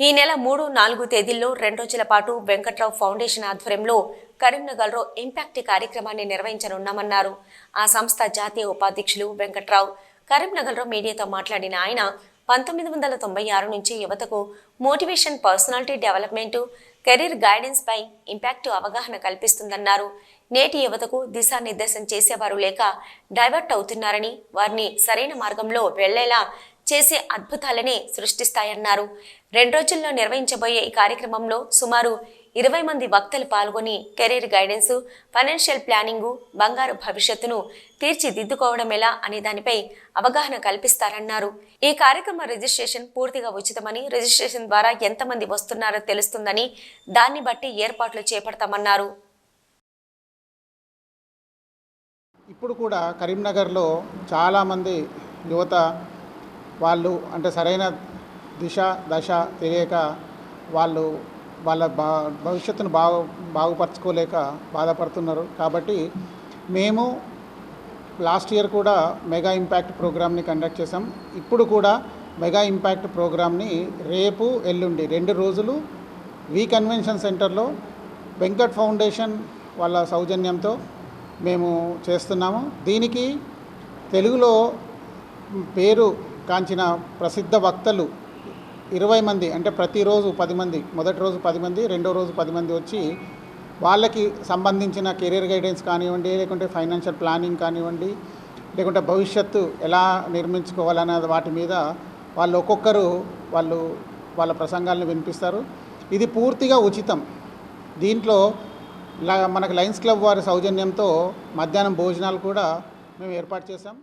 ఈ నెల మూడు నాలుగు తేదీల్లో రెండు రోజుల పాటు వెంకట్రావు ఫౌండేషన్ ఆధ్వర్యంలో కరీంనగర్లో ఇంపాక్ట్ కార్యక్రమాన్ని నిర్వహించనున్నామన్నారు. ఆ సంస్థ జాతీయ ఉపాధ్యక్షులు వెంకట్రావు కరీంనగర్లో మీడియాతో మాట్లాడిన ఆయన పంతొమ్మిది వందల తొంభై ఆరు నుంచి యువతకు motivation personality development career guidance పై ఇంపాక్ట్ అవగాహన కల్పిస్తుందన్నారు. నేటి యువతకు దిశానిర్దేశం చేసేవారు లేక డైవర్ట్ అవుతున్నారని వారిని సరైన మార్గంలో వెళ్ళేలా చేసే అద్భుతాలనే సృష్టిస్తాయన్నారు. రెండు రోజుల్లో నిర్వహించబోయే ఈ కార్యక్రమంలో సుమారు ఇరవై మంది వక్తలు పాల్గొని కెరీర్ గైడెన్స్ ఫైనాన్షియల్ ప్లానింగు బంగారు భవిష్యత్తును తీర్చిదిద్దుకోవడం ఎలా అనే దానిపై అవగాహన కల్పిస్తారన్నారు. ఈ కార్యక్రమ రిజిస్ట్రేషన్ పూర్తిగా ఉచితమని రిజిస్ట్రేషన్ ద్వారా ఎంతమంది వస్తున్నారో తెలుస్తుందని దాన్ని బట్టి ఏర్పాట్లు చేపడతామన్నారు. ఇప్పుడు కూడా కరీంనగర్లో చాలామంది యువత వాళ్ళు అంటే సరైన దిశ దశ తెలియక వాళ్ళు వాళ్ళ బా భవిష్యత్తును బాగు బాగుపరచుకోలేక బాధపడుతున్నారు. కాబట్టి మేము లాస్ట్ ఇయర్ కూడా మెగా ఇంపాక్ట్ ప్రోగ్రామ్ని కండక్ట్ చేసాం ఇప్పుడు కూడా మెగా ఇంపాక్ట్ ప్రోగ్రామ్ని రేపు ఎల్లుండి రెండు రోజులు వి కన్వెన్షన్ సెంటర్లో వెంకట్ ఫౌండేషన్ వాళ్ళ సౌజన్యంతో మేము చేస్తున్నాము. దీనికి తెలుగులో పేరు కాంచిన ప్రసిద్ధ వక్తలు ఇరవై మంది అంటే ప్రతిరోజు పది మంది మొదటి రోజు పది మంది రెండో రోజు పది మంది వచ్చి వాళ్ళకి సంబంధించిన కెరీర్ గైడెన్స్ కానివ్వండి లేకుంటే ఫైనాన్షియల్ ప్లానింగ్ కానివ్వండి లేకుంటే భవిష్యత్తు ఎలా నిర్మించుకోవాలనే వాటి మీద వాళ్ళు ఒక్కొక్కరు వాళ్ళు వాళ్ళ ప్రసంగాలను వినిపిస్తారు. ఇది పూర్తిగా ఉచితం. దీంట్లో మనకు లయన్స్ క్లబ్ వారి సౌజన్యంతో మధ్యాహ్నం భోజనాలు కూడా మేము ఏర్పాటు చేశాం.